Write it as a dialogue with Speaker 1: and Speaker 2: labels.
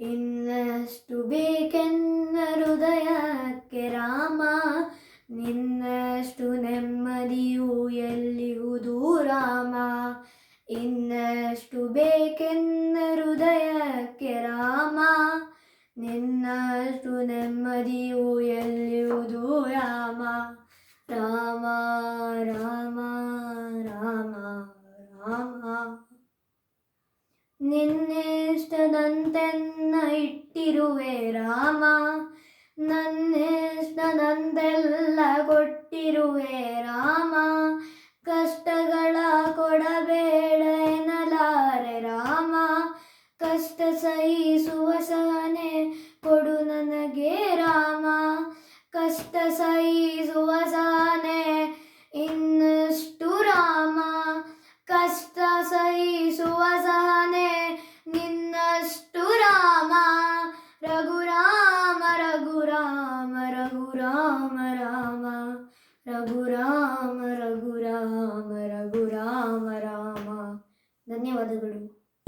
Speaker 1: ಇನ್ನಷ್ಟು ಬೇಕೆನ್ನ ಹೃದಯಕ್ಕೆ ರಾಮ, ನಿನ್ನಷ್ಟು ನೆಮ್ಮದಿಯು ಎಲ್ಲಿಯುವುದು ರಾಮ ಇನ್ನಷ್ಟು ಬೇಕೆನ್ನ ಹೃದಯಕ್ಕೆ ರಾಮ, ನಿನ್ನಷ್ಟು ನೆಮ್ಮದಿಯು ಎಲ್ಲಿಯುವುದು ರಾಮ ರಾಮ ರಾಮ ರಾಮ ರಾಮ. ನಿನ್ನಿಷ್ಟದಂತೆನ್ನ ಇಟ್ಟಿರುವೆ ರಾಮ. ನನ್ನಿಷ್ಟದಂತೆಲ್ಲ ಕೊಟ್ಟಿರುವೆ ರಾಮ. ಕಷ್ಟಗಳ ಕೊಡಬೇಡ ಎನ್ನಲಾರೆ ರಾಮ. ಕಷ್ಟ ಸಹಿಸುವ ಸಹನೆ ಕೊಡು ನನಗೆ ರಾಮ. ಕಷ್ಟ ಸಹಿಸುವ ಸಹನೆ ಇನ್ನಷ್ಟು ರಾಮ. ಕಷ್ಟ ಸಹಿಸುವ ಸಹನೆ ನಿನ್ನಷ್ಟು ರಘುರಾಮ ರಾಮ ರಘುರಾಮ ರಘುರಾಮ ರಘುರಾಮ ರಾಮ. ಧನ್ಯವಾದಗಳು.